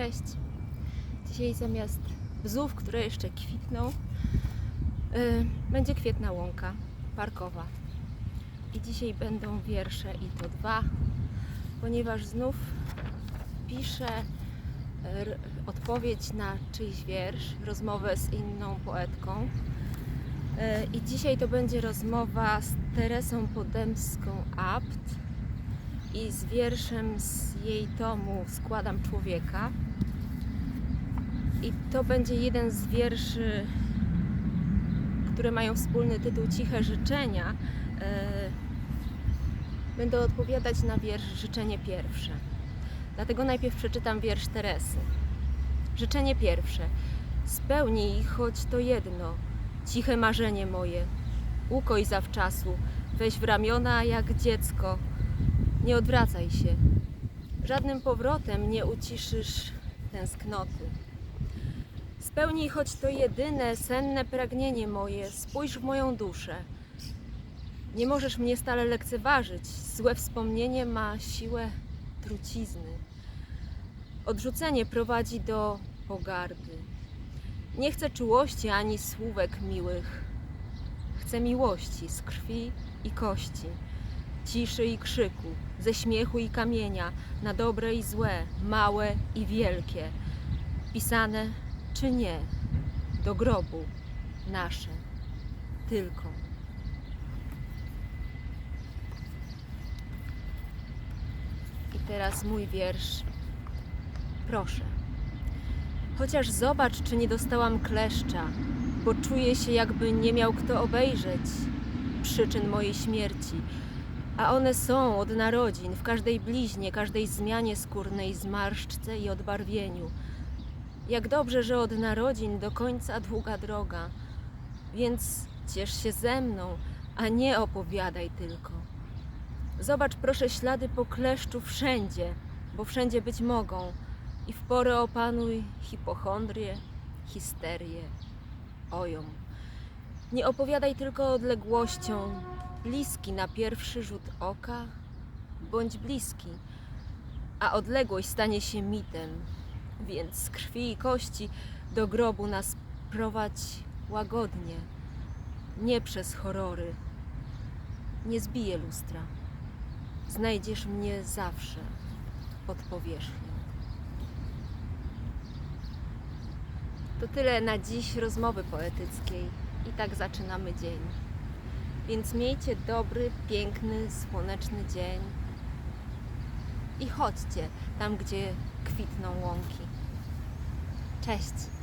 Cześć. Dzisiaj zamiast bzów, które jeszcze kwitną, y, będzie kwietna łąka parkowa. I dzisiaj będą wiersze i to dwa, ponieważ znów piszę y, odpowiedź na czyjś wiersz, rozmowę z inną poetką. Y, I dzisiaj to będzie rozmowa z Teresą Podemską Apt i z wierszem z jej tomu Składam Człowieka. I to będzie jeden z wierszy, które mają wspólny tytuł Ciche Życzenia. E, Będę odpowiadać na wiersz Życzenie pierwsze. Dlatego najpierw przeczytam wiersz Teresy. Życzenie pierwsze. Spełnij choć to jedno, ciche marzenie moje. Ukoj zawczasu, weź w ramiona jak dziecko, nie odwracaj się. Żadnym powrotem nie uciszysz tęsknoty. Spełnij choć to jedyne senne pragnienie moje, spójrz w moją duszę. Nie możesz mnie stale lekceważyć, złe wspomnienie ma siłę trucizny. Odrzucenie prowadzi do pogardy. Nie chcę czułości ani słówek miłych. Chcę miłości z krwi i kości ciszy i krzyku, ze śmiechu i kamienia, na dobre i złe, małe i wielkie, pisane czy nie, do grobu nasze, tylko. I teraz mój wiersz. Proszę. Chociaż zobacz, czy nie dostałam kleszcza, bo czuję się, jakby nie miał kto obejrzeć przyczyn mojej śmierci, a one są od narodzin, w każdej bliźnie, każdej zmianie skórnej, zmarszczce i odbarwieniu. Jak dobrze, że od narodzin do końca długa droga. Więc ciesz się ze mną, a nie opowiadaj tylko. Zobacz proszę ślady po kleszczu wszędzie, bo wszędzie być mogą. I w porę opanuj hipochondrię, histerię, ojom. Nie opowiadaj tylko odległością, bliski na pierwszy rzut oka, bądź bliski, a odległość stanie się mitem, więc z krwi i kości do grobu nas prowadź łagodnie, nie przez horrory. Nie zbiję lustra. Znajdziesz mnie zawsze pod powierzchnią. To tyle na dziś rozmowy poetyckiej i tak zaczynamy dzień. Więc miejcie dobry, piękny, słoneczny dzień i chodźcie tam, gdzie kwitną łąki. Cześć!